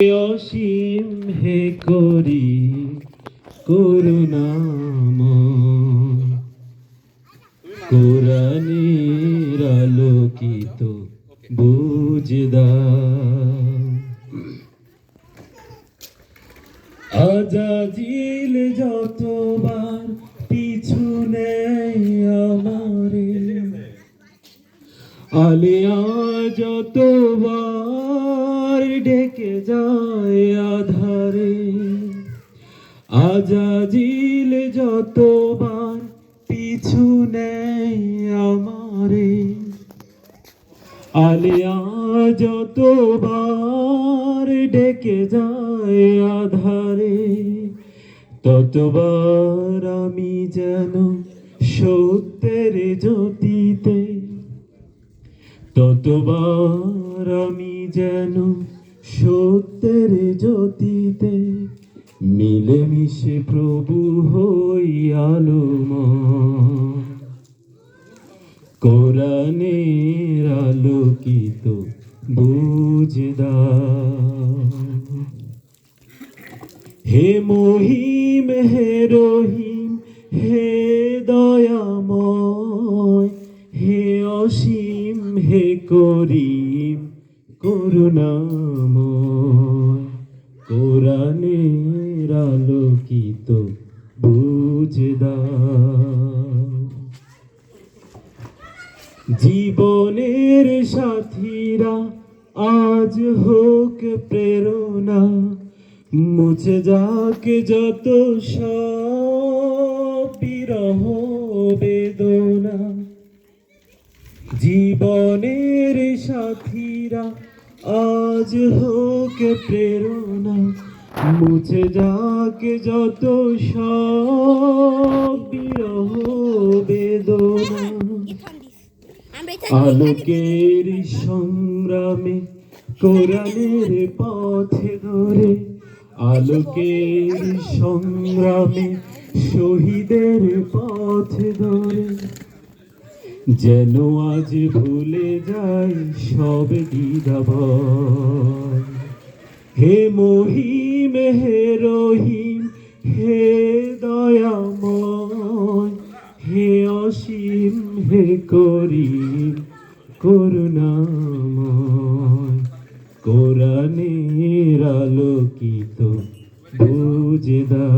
অসীম হে করি করুণাম। কোরআনের আলোকিত বুঝদা। আজাজিল যতবার পিছু নেই আমারে আলিয়া যতবার ডেকে যায় আধারে। আজাজিল যতবার পিছু নেই আমারে। আলিয়া যতবার ডেকে যায় আধারে, ততবার আমি যেন সত্যের জ্যোতিতে, ততবার আমি যেন সত্যের জ্যোতিতে মিলেমিশে প্রভু হই আলোময়। কোরআনের আলোকিত বুঝদা হে মহিম, হে রহিম, হে দয়াময়, হে অসীম, হে করিম করুণাময়। কোরআনের আলোকিত বুঝদা। জীবনের সাথীরা আজ হোক প্রেরণা, মুছে যাক যত বিরহ বেদনা। জীবনের সাথীরা আজ হোক প্রেরণা, মুছে যাক যত সব বিরহ বেদনা। আলোকের সংগ্রামে কোরআনের পথে ধরে, আলোকের সংগ্রামে শহীদের পথে ধরে। যেন আজ ভুলে যাই সব দ্বিধাভয় হে মহিম, হে রহিম, হে দয়াময়, হে অসীম, হে করিম, করুণাময়। কোরআনের আলোকিত বুঝদা